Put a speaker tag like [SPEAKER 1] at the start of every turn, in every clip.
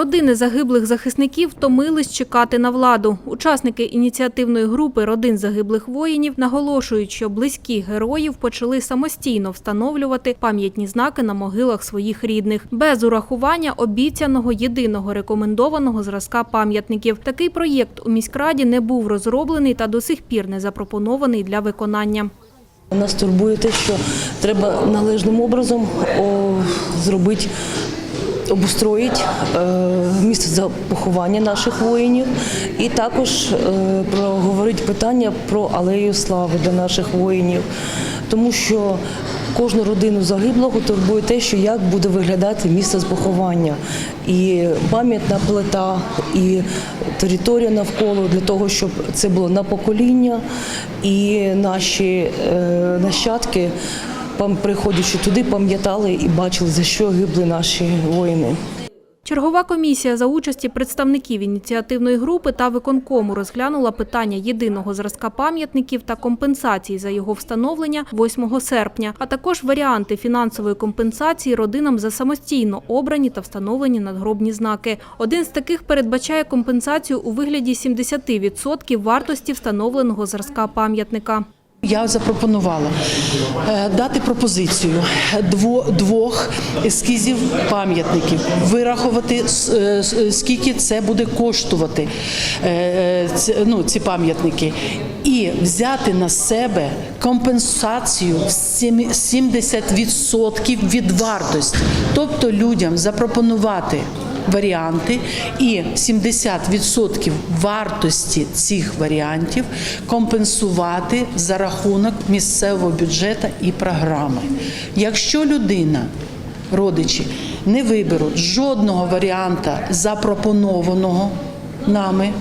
[SPEAKER 1] Родини загиблих захисників втомились чекати на владу. Учасники ініціативної групи родин загиблих воїнів наголошують, що близькі героїв почали самостійно встановлювати пам'ятні знаки на могилах своїх рідних без урахування обіцяного єдиного рекомендованого зразка пам'ятників. Такий проєкт у міськраді не був розроблений та до сих пір не запропонований для виконання.
[SPEAKER 2] Нас турбує те, що треба належним образом зробити, обустроїти е, місце за поховання наших воїнів і також е, проговорити питання про алею слави для наших воїнів. Тому що кожну родину загиблого турбує те, що як буде виглядати місце з поховання. І пам'ятна плита, і територія навколо для того, щоб це було на покоління, і наші е, нащадки, приходячи туди, пам'ятали і бачили, за що гибли наші воїни.
[SPEAKER 1] Чергова комісія за участі представників ініціативної групи та виконкому розглянула питання єдиного зразка пам'ятників та компенсації за його встановлення 8 серпня, а також варіанти фінансової компенсації родинам за самостійно обрані та встановлені надгробні знаки. Один з таких передбачає компенсацію у вигляді 70% вартості встановленого зразка пам'ятника.
[SPEAKER 3] Я запропонувала е, дати пропозицію дво- двох ескізів пам'ятників, вирахувати е, с- скільки це буде коштувати е, ну, ці пам'ятники, і взяти на себе компенсацію сім- 70% від вартості, тобто людям запропонувати варіанти і 70% вартості цих варіантів компенсувати за рахунок місцевого бюджету і програми. Якщо людина, родичі, не виберуть жодного варіанта запропонованого нами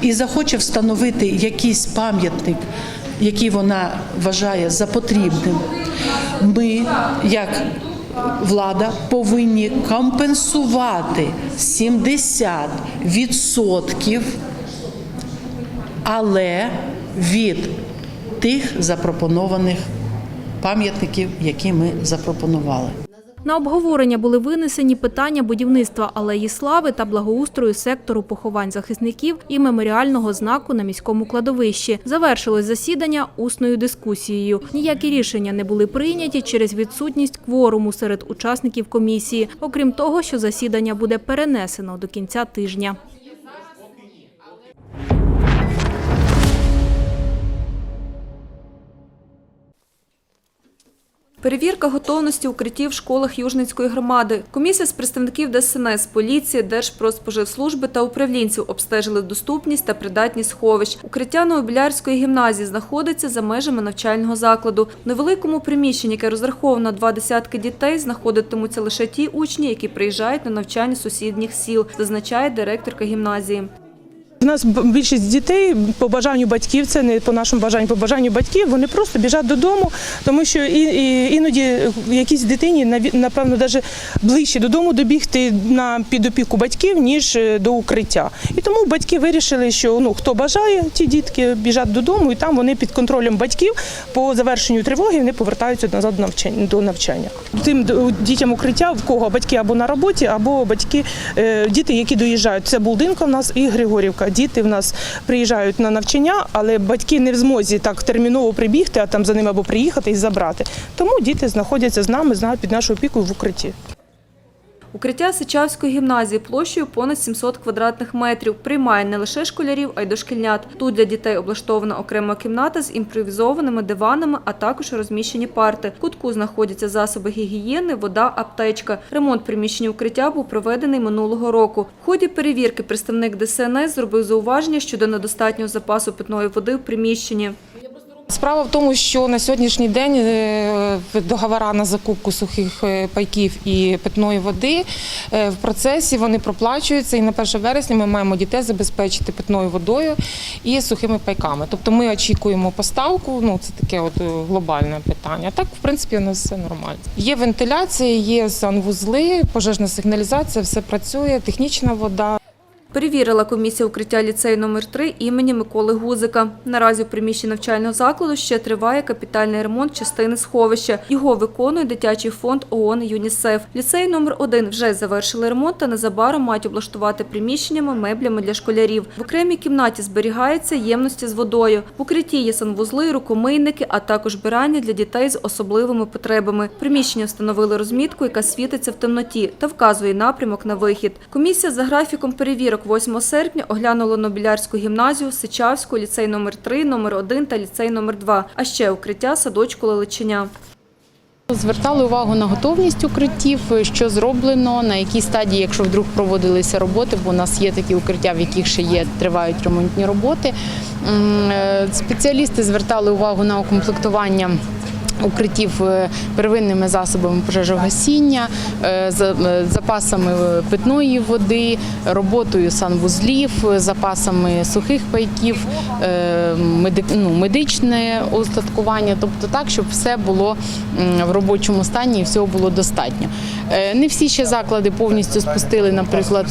[SPEAKER 3] і захоче встановити якийсь пам'ятник, який вона вважає за потрібним, ми, як влада повинні компенсувати 70%, але від тих запропонованих пам'ятників, які ми запропонували.
[SPEAKER 1] На обговорення були винесені питання будівництва алеї слави та благоустрою сектору поховань захисників і меморіального знаку на міському кладовищі. Завершилось засідання усною дискусією. Ніякі рішення не були прийняті через відсутність кворуму серед учасників комісії, окрім того, що засідання буде перенесено до кінця тижня.
[SPEAKER 4] Перевірка готовності укриттів в школах Южницької громади. Комісія з представників ДСНС, поліції, Держпродспоживслужби та управлінців обстежили доступність та придатність сховищ. Укриття Новобілярської гімназії знаходиться за межами навчального закладу. В невеликому приміщенні, яке розраховано на два десятки дітей, знаходитимуться лише ті учні, які приїжджають на навчання сусідніх сіл, зазначає директорка гімназії.
[SPEAKER 5] У нас більшість дітей по бажанню батьків, це не по нашому бажанню, по бажанню батьків, вони просто біжать додому, тому що і, іноді якійсь дитині напевно навіть ближче додому добігти на під опіку батьків, ніж е, до укриття. І тому батьки вирішили, що ну хто бажає, ті дітки біжать додому, і там вони під контролем батьків по завершенню тривоги повертаються назад до навчання. До навчання. Тим дітям укриття, в кого батьки або на роботі, або батьки, е, діти, які доїжджають. Це Булдинка в нас і Григорівка. Діти в нас приїжджають на навчання, але батьки не в змозі так терміново прибігти, а там за ними або приїхати і забрати. Тому діти знаходяться з нами, знають під нашою опіку в укритті.
[SPEAKER 4] Укриття Сичавської гімназії площею понад 700 квадратних метрів приймає не лише школярів, а й дошкільнят. Тут для дітей облаштована окрема кімната з імпровізованими диванами, а також розміщені парти. В кутку знаходяться засоби гігієни, вода, аптечка. Ремонт приміщення укриття був проведений минулого року. В ході перевірки представник ДСНС зробив зауваження щодо недостатнього запасу питної води в приміщенні.
[SPEAKER 6] Справа в тому, що на сьогоднішній день е, договора на закупку сухих е, пайків і питної води е, в процесі вони проплачуються, і на 1 вересня ми маємо дітей забезпечити питною водою і сухими пайками. Тобто ми очікуємо поставку. Ну це таке от глобальне питання. Так, в принципі, у нас все нормально. Є вентиляція, є санвузли, пожежна сигналізація, все працює, технічна вода.
[SPEAKER 4] Перевірила комісія укриття ліцею номер 3 імені Миколи Гузика. Наразі у приміщенні навчального закладу ще триває капітальний ремонт частини сховища. Його виконує дитячий фонд ООН ЮНІСЕФ. Ліцей номер 1 вже завершили ремонт та незабаром мають облаштувати приміщеннями, меблями для школярів. В окремій кімнаті зберігаються ємності з водою. В укритті є санвузли, рукомийники, а також бирання для дітей з особливими потребами. Приміщення встановили розмітку, яка світиться в темноті та вказує напрямок на вихід. Комісія за графіком перевірок 8 серпня оглянула Нобілярську гімназію, Сичавську, ліцей номер 3, номер 1 та ліцей номер 2, а ще укриття садочку Лелеченя.
[SPEAKER 7] Звертали увагу на готовність укриттів, що зроблено, на якій стадії, якщо вдруг проводилися роботи, бо у нас є такі укриття, в яких ще є тривають ремонтні роботи. Е, Спеціалісти звертали увагу на укомплектування. Укриттів е, первинними засобами пожежогасіння, е, е, запасами питної води, роботою санвузлів, запасами сухих пайків, ну, медичне устаткування, тобто так, щоб все було в робочому стані і всього було достатньо. Не всі ще заклади повністю спустили, наприклад,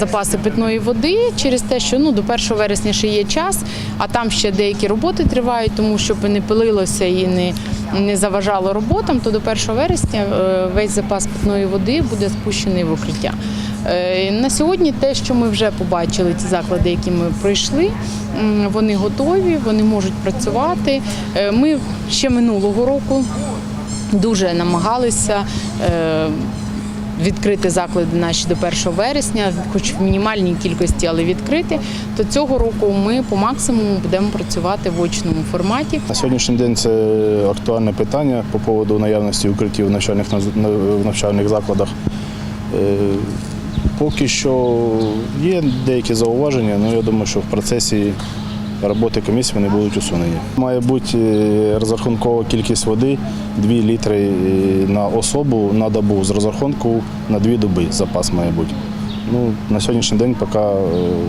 [SPEAKER 7] запаси питної води через те, що ну, до 1 вересня ще є час, а там ще деякі роботи тривають, тому щоб не пилилося і не, не заважало роботам, то до 1 вересня е, весь запас питної води буде спущений в укриття. Е, На сьогодні те, що ми вже побачили, ті заклади, які ми пройшли, вони готові, вони можуть працювати. Е, Ми ще минулого року дуже намагалися. Відкрити заклади наші до 1 вересня, хоч в мінімальній кількості, але відкрити, то цього року ми по максимуму будемо працювати в очному форматі.
[SPEAKER 8] На сьогоднішній день це актуальне питання по поводу наявності укриттів в навчальних, в навчальних закладах. Е, Поки що є деякі зауваження, але я думаю, що в процесі роботи комісії вони будуть усунені. Має бути е, розрахункова кількість води 2 літри е, на особу на добу з розрахунку на 2 доби запас має бути. Ну, на сьогоднішній день поки е,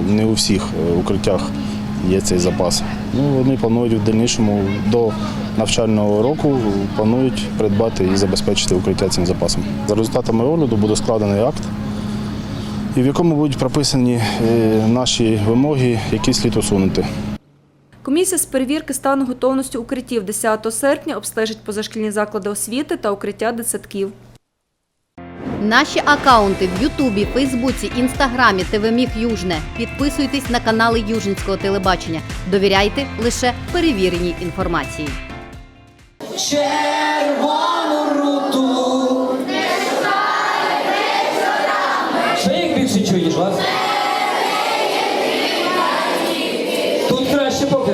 [SPEAKER 8] не у всіх укриттях є цей запас. Ну, вони планують в дальнішому до навчального року планують придбати і забезпечити укриття цим запасом. За результатами огляду буде складений акт, і в якому будуть прописані наші вимоги, які слід усунути.
[SPEAKER 4] Комісія з перевірки стану готовності укриттів 10 серпня обстежить позашкільні заклади освіти та укриття дитсадків.
[SPEAKER 9] Наші акаунти в Ютубі, Фейсбуці, Інстаграмі, ТВ Южне. Підписуйтесь на канали Южницького телебачення. Довіряйте лише перевіреній інформації.
[SPEAKER 10] Ще Краще поки.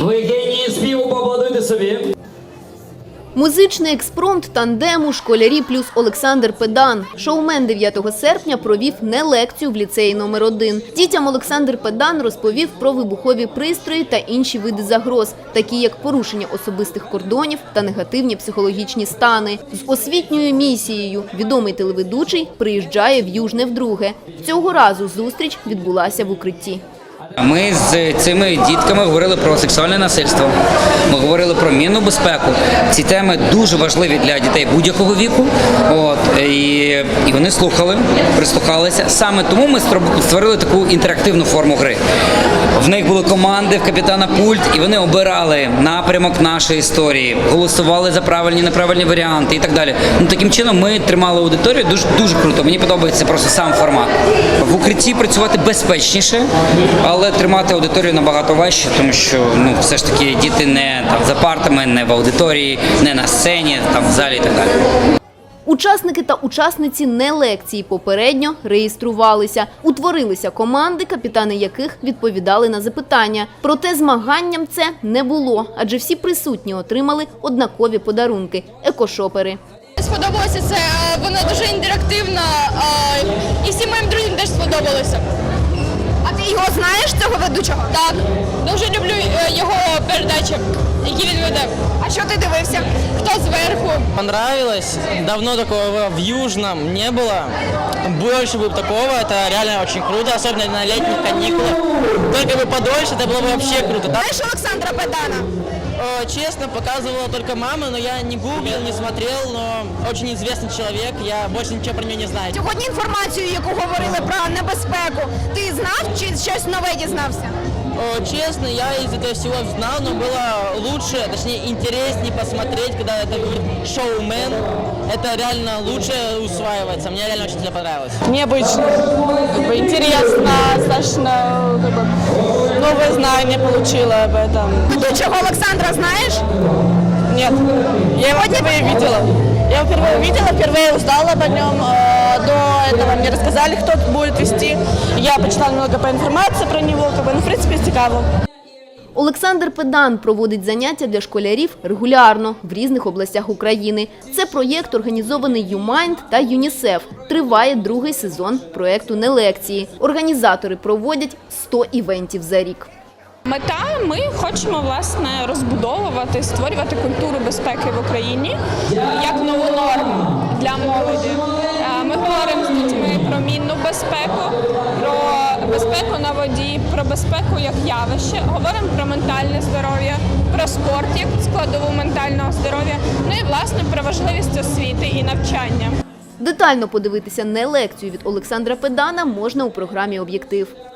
[SPEAKER 10] Ви генії співу поаплодуйте собі.
[SPEAKER 9] Музичний експромт тандему школярі плюс Олександр Педан. Шоумен 9 серпня провів не лекцію в ліцеї номер 1 Дітям Олександр Педан розповів про вибухові пристрої та інші види загроз, такі як порушення особистих кордонів та негативні психологічні стани. З освітньою місією відомий телеведучий приїжджає в Южне вдруге. Цього разу зустріч відбулася в укритті.
[SPEAKER 11] Ми з цими дітками говорили про сексуальне насильство. Ми говорили про мінну безпеку. Ці теми дуже важливі для дітей будь-якого віку. От і, і вони слухали, прислухалися. Саме тому ми створили таку інтерактивну форму гри. В них були команди, в капітана пульт, і вони обирали напрямок нашої історії, голосували за правильні неправильні варіанти і так далі. Ну таким чином ми тримали аудиторію дуже дуже круто. Мені подобається просто сам формат. В укритті працювати безпечніше, але тримати аудиторію набагато важче, тому що ну все ж таки діти не там за партами, не в аудиторії, не на сцені, там в залі і так далі.
[SPEAKER 9] Учасники та учасниці не лекції попередньо реєструвалися. Утворилися команди, капітани яких відповідали на запитання. Проте змаганням це не було, адже всі присутні отримали однакові подарунки екошопери.
[SPEAKER 12] Сподобалося це, воно дуже інтерактивно і всім моїм друзям теж сподобалося. А Ти його знаєш, цього ведучого? Так. Дуже люблю е, його передачі, які він веде. А що ти дивився? Хто зверху?
[SPEAKER 13] Понравилось. Давно такого в Южном не было. Больше бы такого. Это реально очень круто, особенно на летних каникулах. Только бы подольше, это было бы вообще круто. Да?
[SPEAKER 12] Знаєш Олександра Педана?
[SPEAKER 13] Э, Честно, показывала только мама, но я не гуглил, не смотрел, но очень известный человек. Я больше ничего про него не знаю.
[SPEAKER 12] Сьогодні інформацію, яку говорили про небезпеку, ти знав чи щось нове дізнався?
[SPEAKER 13] Э, Честно, я из этого всего знал, но было лучше, точнее интереснее посмотреть, когда это говорит шоумен. Это реально лучше усваивается. Мне реально очень сильно понравилось.
[SPEAKER 14] Необычно, как бы интересно, достаточно как бы, новые знания получила об этом.
[SPEAKER 12] Ведучого Олександра знаєш?
[SPEAKER 14] Нет, я его впервые видела. Я его впервые увидела, впервые узнала об нем. Э, До этого мне рассказали, кто будет вести. Я почитала немного по информации про него, как бы, ну, в принципе, цікаво.
[SPEAKER 9] Олександр Педан проводить заняття для школярів регулярно в різних областях України. Це проєкт, організований ЮМайнд та ЮНІСЕФ. Триває другий сезон проєкту «Не лекції». Організатори проводять 100 івентів за рік.
[SPEAKER 12] Мета ми хочемо власне розбудовувати, створювати культуру безпеки в Україні як нову норму для молоді. Говоримо з дітьми про мінну безпеку, про безпеку на воді, про безпеку як явище. Говоримо про ментальне здоров'я, про спорт як складову ментального здоров'я. Ну і власне про важливість освіти і навчання.
[SPEAKER 9] Детально подивитися «Не лекцію» від Олександра Педана можна у програмі «Об'єктив».